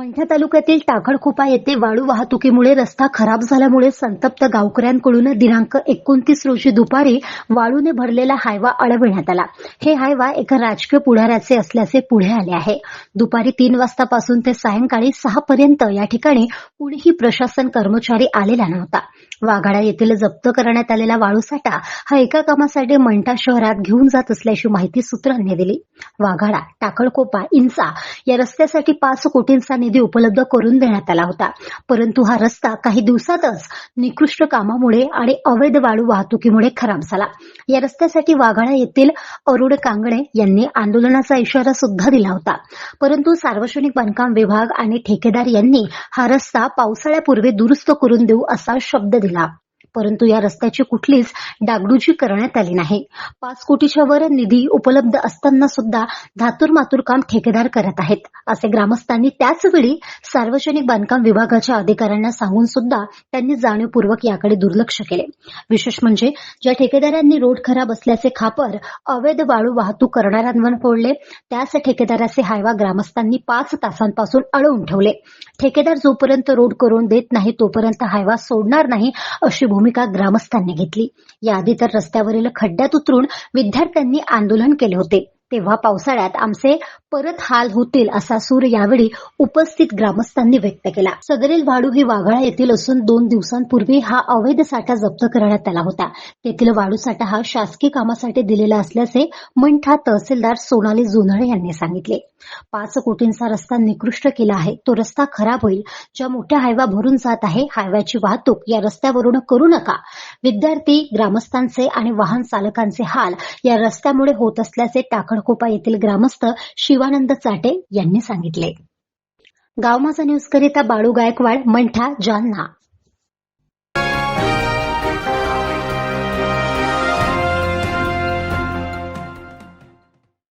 मंठा तालुक्यातील टाकळखोपा येथे वाळू वाहतुकीमुळे रस्ता खराब झाल्यामुळे संतप्त गावकऱ्यांकडून दिनांक एकोणतीस रोजी दुपारी वाळूने भरलेला हायवा अडविण्यात आला. हे हायवा एका राजकीय पुढाऱ्याचे असल्याचे पुढे आले आहे. दुपारी तीन वाजतापासून ते सायंकाळी सहा पर्यंत या ठिकाणी कुणीही प्रशासन कर्मचारी आलेला नव्हता. वाघाडा येथील जप्त करण्यात आलेला वाळूसाठा हा एका कामासाठी मंठा शहरात घेऊन जात असल्याची माहिती सूत्रांनी दिली. वाघाडा टाकळकोपा इंचा या रस्त्यासाठी पाच कोटींचा निधी उपलब्ध करून देण्यात आला होता. परंतु हा रस्ता काही दिवसातच निकृष्ट कामामुळे आणि अवैध वाळू वाहतुकीमुळे खराब झाला. या रस्त्यासाठी वाघाडा येथील अरुण कांगणे यांनी आंदोलनाचा इशारा सुद्धा दिला होता. परंतु सार्वजनिक बांधकाम विभाग आणि ठेकेदार यांनी हा रस्ता पावसाळ्यापूर्वी दुरुस्त करून देऊ असा शब्द दिला. परंतु या रस्त्याची कुठलीच डागडुजी करण्यात आली नाही. पाच कोटीच्या वर निधी उपलब्ध असताना सुद्धा धातूर मातूर काम ठेकेदार करत आहेत. असे ग्रामस्थांनी त्याचवेळी सार्वजनिक बांधकाम विभागाच्या अधिकाऱ्यांना सांगून सुद्धा त्यांनी जाणीवपूर्वक याकडे दुर्लक्ष केले. विशेष म्हणजे ज्या ठेकेदारांनी रोड खराब असल्याचे खापर अवैध वाळू वाहतूक करणाऱ्यांवर फोडले त्याच ठेकेदाराचे हायवा ग्रामस्थांनी पाच तासांपासून अडवून ठेवले. ठेकेदार जोपर्यंत रोड करून देत नाही तोपर्यंत हायवा सोडणार नाही अशी भूमिका ग्रामस्थांनी घेतली. याआधी तर रस्त्यावरील खड्ड्यात उतरून विद्यार्थ्यांनी आंदोलन केले होते. तेव्हा पावसाळ्यात आमचे परत हाल होतील असा सूर यावेळी उपस्थित ग्रामस्थांनी व्यक्त केला. सदरील वाडू ही वाघाळा येथील असून दोन दिवसांपूर्वी हा अवैध साठा जप्त करण्यात आला होता. तेथील वाळू साठा हा शासकीय कामासाठी दिलेला असल्याचे मंठा तहसीलदार सोनाली जुनळे यांनी सांगितले. पाच कोटींचा रस्ता निकृष्ट केला आहे. तो रस्ता खराब होईल. ज्या मोठ्या हायवा भरून जात आहे हायव्याची वाहतूक या रस्त्यावरून करू नका. विद्यार्थी ग्रामस्थांचे आणि वाहन चालकांचे हाल या रस्त्यामुळे होत असल्याचे टाकळकोपा येथील ग्रामस्थ शिव शिवानंद चाटे यांनी सांगितले. गावमाचा न्यूज करिता बाळू गायकवाड मंठा जालना.